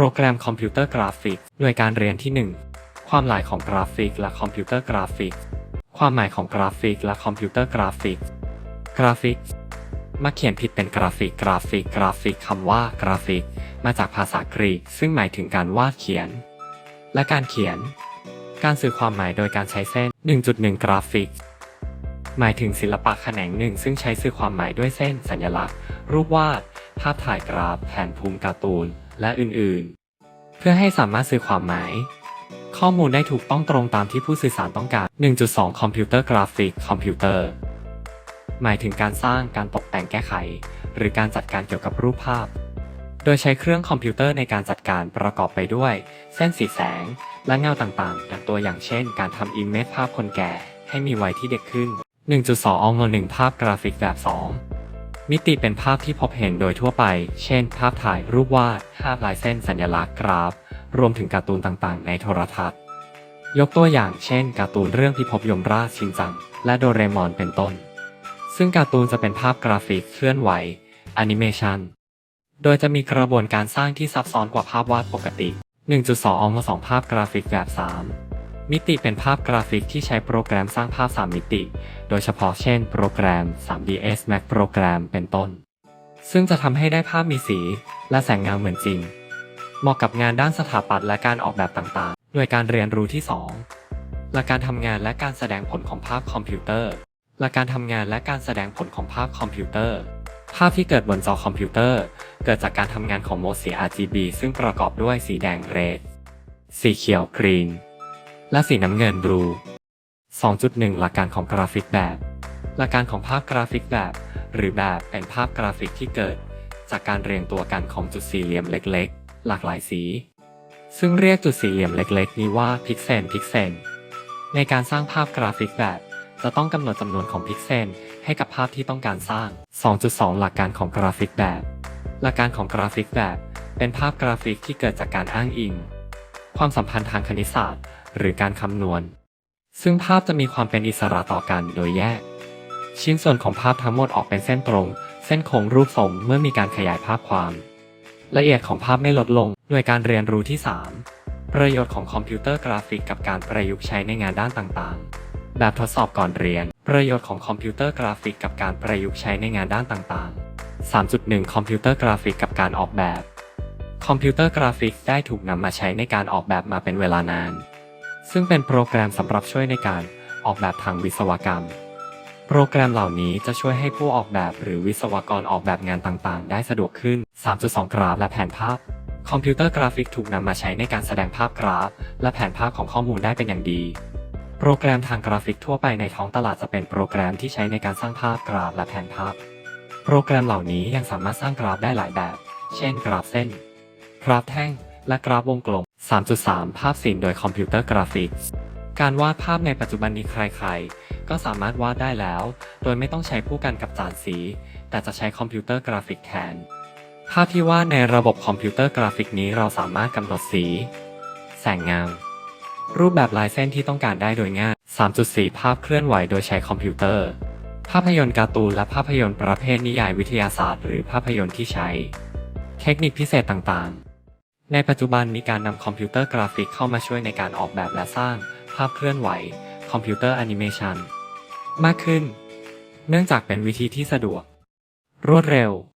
รแกรมคอมพิวเตอร์กราฟิก หน่วยการเรียนที่ 1 ความหมายของกราฟิกและคอมพิวเตอร์กราฟิก ความหมายของกราฟิกและคอมพิวเตอร์กราฟิก กราฟิกมักเขียนผิดเป็นกราฟิก กราฟิก กราฟิกคำว่ากราฟิก มาจากภาษากรีก ซึ่งหมายถึงการวาดเขียน และการเขียน การสื่อความหมายโดยการใช้เส้น 1.1 กราฟิก หมายถึงศิลปะแขนงหนึ่ง ซึ่งใช้สื่อความหมายด้วยเส้น สัญลักษณ์ รูปวาด ภาพถ่ายกราฟ แผนภูมิการ์ตูน และอื่นๆ เพื่อให้สามารถสื่อความหมาย ข้อมูลได้ถูกต้องตรงตามที่ผู้สื่อสารต้องการ 1.2 คอมพิวเตอร์กราฟิกคอมพิวเตอร์ หมายถึงการสร้างการตกแต่งแก้ไข หรือการจัดการเกี่ยวกับรูปภาพ โดยใช้เครื่องคอมพิวเตอร์ในการจัดการประกอบไปด้วย เส้นสีแสง และเงาต่างๆดังตัวอย่างเช่น การทำอิมเมจภาพคนแก่ให้มีวัยที่เด็กขึ้น 1.2องหนึ่งภาพกราฟิกแบบ 2 มิติเป็นภาพที่พบเห็นโดยทั่วไป เช่น ภาพถ่ายรูปวาด ภาพลายเส้นสัญลักษณ์กราฟ รวมถึงการ์ตูนต่างๆ ในโทรทัศน์ ยกตัวอย่างเช่น การ์ตูนเรื่องพิภพยมราชชินจัง และโดเรมอนเป็นต้น ซึ่งการ์ตูนจะเป็นภาพกราฟิกเคลื่อนไหวแอนิเมชันโดยจะมีกระบวนการสร้างที่ซับซ้อนกว่าภาพวาดปกติ 1.2อง2ภาพกราฟิกแบบ 3 มิติเป็นภาพกราฟิกที่ใช้โปรแกรมสร้างภาพ 3 มิติ โดยเฉพาะเช่นโปรแกรม 3ds Max โปรแกรมเป็นต้น ซึ่งจะทำให้ได้ภาพมีสี และแสงเงาเหมือนจริง เหมาะกับงานด้านสถาปัตย์และการออกแบบต่างๆ โดยการเรียนรู้ที่2หลักการทำงานและการแสดงผลของภาพคอมพิวเตอร์หลักการทำงานและการแสดงผลของภาพคอมพิวเตอร์ ภาพที่เกิดบนจอคอมพิวเตอร์ เกิดจากการทำงานของโหมดสี RGB ซึ่งประกอบด้วยสีแดง red สีเขียว green และสีน้ำเงิน blue 2.1 หลักการของกราฟิกแบบ หลักการของภาพกราฟิกแบบ หรือแบบเป็นภาพกราฟิกที่เกิด จากการเรียงตัวกันของจุดสี่เหลี่ยมเล็กๆ หลากหลายสี ซึ่งเรียกจุดสี่เหลี่ยมเล็กๆ นี้ว่าพิกเซลพิกเซล ในการสร้างภาพกราฟิกแบบ จะต้องกำหนดจำนวนของพิกเซลให้กับภาพที่ต้องการสร้าง 2.2 หลักการของกราฟิกแบบ หลักการของกราฟิกแบบ เป็นภาพกราฟิกที่เกิดจากการอ้างอิง ความสัมพันธ์ทางคณิตศาสตร์ หรือการคำนวณ ซึ่งภาพจะมีความเป็นอิสระต่อกันโดยแยก ชิ้นส่วนของภาพทั้งหมดออกเป็นเส้นตรง เส้นโค้งรูปทรงเมื่อมีการขยายภาพความ ละเอียดของภาพไม่ลดลงหน่วยการเรียนรู้ที่ 3 ประโยชน์ของคอมพิวเตอร์กราฟิกกับการประยุกต์ใช้ในงานด้านต่างๆ แบบทดสอบก่อนเรียน ประโยชน์ของคอมพิวเตอร์กราฟิกกับการประยุกต์ใช้ในงานด้านต่างๆ 3.1 คอมพิวเตอร์กราฟิกกับการออกแบบคอมพิวเตอร์กราฟิกได้ถูกนำมาใช้ในการออกแบบมาเป็นเวลานาน ซึ่งเป็นโปรแกรมสำหรับช่วยในการออกแบบทางวิศวกรรม โปรแกรมเหล่านี้จะช่วยให้ผู้ออกแบบหรือวิศวกรออกแบบงานต่างๆ ได้สะดวกขึ้น 3.2 กราฟและแผนภาพ คอมพิวเตอร์กราฟิกถูกนำมาใช้ในการแสดงภาพกราฟ และแผนภาพของข้อมูลได้เป็นอย่างดี โปรแกรมทางกราฟิกทั่วไปในท้องตลาดจะเป็นโปรแกรมที่ใช้ในการสร้างภาพกราฟและแผนภาพ โปรแกรมเหล่านี้ยังสามารถสร้างกราฟได้หลายแบบ เช่น กราฟเส้น กราฟแท่ง และกราฟวงกลม 3.3 ภาพสิ่งโดยคอมพิวเตอร์กราฟิกการวาดภาพในปัจจุบันนี้ใครๆ ก็สามารถวาดได้แล้ว โดยไม่ต้องใช้ผู้กันกับจานสี แต่จะใช้คอมพิวเตอร์กราฟิกแทน ภาพที่วาดในระบบคอมพิวเตอร์กราฟิกนี้เราสามารถกำหนดสี แสงเงา รูปแบบลายเส้นที่ต้องการได้โดยง่าย 3.4 ภาพเคลื่อนไหวโดยใช้คอมพิวเตอร์ ภาพยนตร์การ์ตูนและภาพยนตร์ประเภทนิยายวิทยาศาสตร์ หรือภาพยนตร์ที่ใช้ เทคนิคพิเศษต่างๆ ในปัจจุบันมีการนำคอมพิวเตอร์กราฟิกเข้ามาช่วยในการออกแบบและสร้าง ภาพเคลื่อนไหว คอมพิวเตอร์แอนิเมชันมากขึ้น เนื่องจากเป็นวิธีที่สะดวก รวดเร็ว